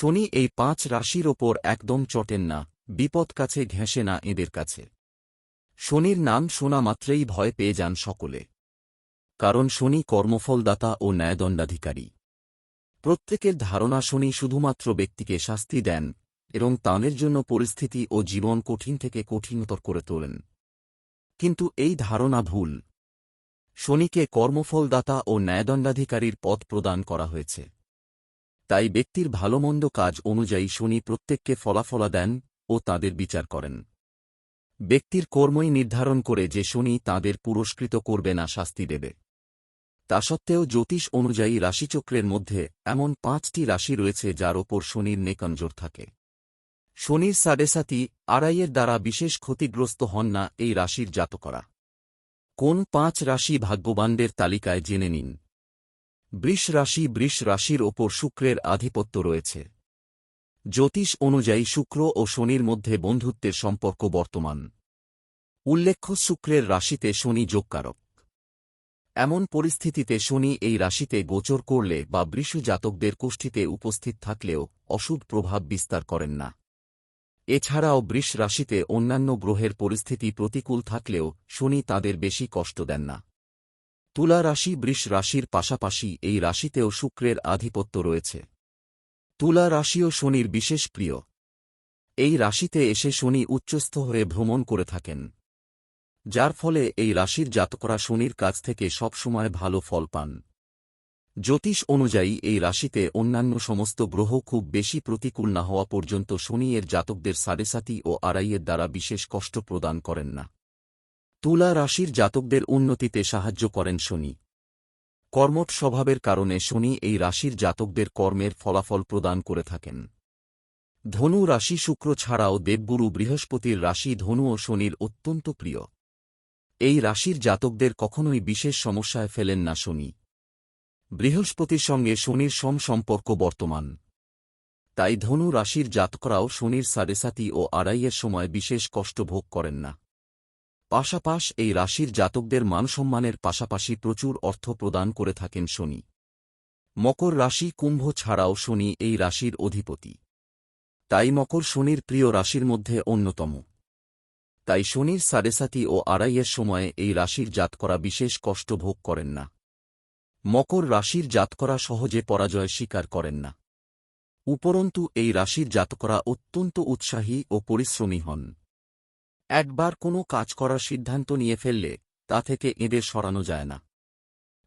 শনি এই পাঁচ রাশির ওপর একদম চটেন না, বিপদ কাছে ঘেঁষে না এদের কাছে। শনির নাম শোনা মাত্রেই ভয় পেয়ে যান সকলে। কারণ শনি কর্মফলদাতা ও ন্যায়দণ্ডাধিকারী। প্রত্যেকের ধারণা শনি শুধুমাত্র ব্যক্তিকে শাস্তি দেন, এবং তাঁদের জন্য পরিস্থিতি ও জীবন কঠিন থেকে কঠিনতর করে তোলেন। কিন্তু এই ধারণা ভুল। শনিকে কর্মফলদাতা ও ন্যায়দণ্ডাধিকারীর পদ প্রদান করা হয়েছে। তাই ব্যক্তির ভালোমন্দ কাজ অনুযায়ী শনি প্রত্যেককে ফলাফলা দেন ও তাদের বিচার করেন। ব্যক্তির কর্মই নির্ধারণ করে যে শনি তাদের পুরস্কৃত করবে না শাস্তি দেবে। তা সত্ত্বেও জ্যোতিষ অনুযায়ী রাশিচক্রের মধ্যে এমন পাঁচটি রাশি রয়েছে যার ওপর শনির নেকঞ্জোর থাকে। শনির সাডেসাতি আড়াইয়ের দ্বারা বিশেষ ক্ষতিগ্রস্ত হন না এই রাশির জাতকরা। কোন পাঁচ রাশি ভাগ্যবানদের তালিকায় জেনে নিন। বৃষ রাশি বৃষ রাশির ওপর শুক্রের আধিপত্য রয়েছে। জ্যোতিষ অনুযায়ী শুক্র ও শনির মধ্যে বন্ধুত্বের সম্পর্ক বর্তমান। উল্লেখ্য শুক্রের রাশিতে শনি যোগকারক। এমন পরিস্থিতিতে শনি এই রাশিতে গোচর করলে বা বৃষ জাতকদের কোষ্ঠীতে উপস্থিত থাকলেও অশুভ প্রভাব বিস্তার করেন না। এছাড়াও বৃষ রাশিতে অন্যান্য গ্রহের পরিস্থিতি প্রতিকূল থাকলেও শনি তাদের বেশি কষ্ট দেন না। তুলা রাশি বৃষ রাশির পাশাপাশি এই রাশিতেও শুক্রের আধিপত্য রয়েছে। তুলা রাশিও শনির বিশেষ প্রিয়। এই রাশিতে এসে শনি উচ্চস্থ হয়ে ভ্রমণ করে থাকেন। যার ফলে এই রাশির জাতকরা শনির কাছ থেকে সবসময় ভালো ফল পান। জ্যোতিষ অনুযায়ী এই রাশিতে অন্যান্য সমস্ত গ্রহ খুব বেশি প্রতিকূল না হওয়া পর্যন্ত শনি এর জাতকদের সাড়েসাতি ও আড়াইয়ের দ্বারা বিশেষ কষ্ট প্রদান করেন না। তুলা রাশির জাতকদের উন্নতিতে সাহায্য করেন শনি। কর্মট স্বভাবের কারণে শনি এই রাশির জাতকদের কর্মের ফলাফল প্রদান করে থাকেন। ধনু রাশি শুক্র ছাড়াও দেবগুরু বৃহস্পতির রাশি ধনু ও শনির অত্যন্ত প্রিয়। এই রাশির জাতকদের কখনোই বিশেষ সমস্যায় ফেলেন না শনি। বৃহস্পতির সঙ্গে শনির সম সম্পর্ক বর্তমান। তাই ধনু রাশির জাতকরাও শনির সাড়েসাতি ও আড়াইয়ের সময় বিশেষ কষ্ট ভোগ করেন না। পাশাপাশ এই রাশির জাতকদের মানসম্মানের পাশাপাশি প্রচুর অর্থ প্রদান করে থাকেন শনি। মকর রাশি কুম্ভ ছাড়াও শনি এই রাশির অধিপতি। তাই মকর শনির প্রিয় রাশির মধ্যে অন্যতম। তাই শনির সাড়েসাতি ও আড়াইয়ের সময়ে এই রাশির জাতকরা বিশেষ কষ্ট ভোগ করেন না। মকর রাশির জাতকরা সহজে পরাজয় স্বীকার করেন না। উপরন্তু এই রাশির জাতকরা অত্যন্ত উৎসাহী ও পরিশ্রমী হন। একবার কোনো কাজ করার সিদ্ধান্ত নিয়ে ফেললে তা থেকে এদের সরানো যায় না।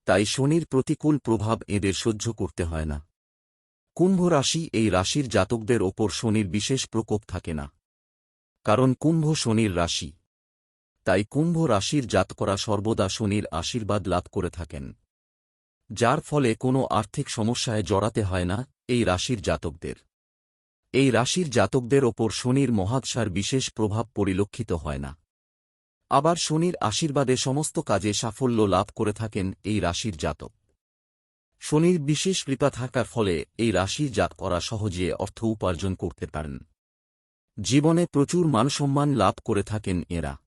তাই শনির প্রতিকূল প্রভাব এদের সহ্য করতে হয় না। কুম্ভ রাশি এই রাশির জাতকদের ওপর শনির বিশেষ প্রকোপ থাকে না। কারণ কুম্ভ শনির রাশি। তাই কুম্ভ রাশির জাতকরা সর্বদা শনির আশীর্বাদ লাভ করে থাকেন। যার ফলে কোনো আর্থিক সমস্যায় জড়াতে হয় না এই রাশির জাতকদের। এই রাশির জাতকদের ওপর শনির মহাৎসার বিশেষ প্রভাব পরিলক্ষিত হয় না। আবার শনির আশীর্বাদে সমস্ত কাজে সাফল্য লাভ করে থাকেন এই রাশির জাতক। শনির বিশেষ কৃপা থাকার ফলে এই রাশি জাত করা সহজে অর্থ উপার্জন করতে পারেন। জীবনে প্রচুর মানসম্মান লাভ করে থাকেন এরা।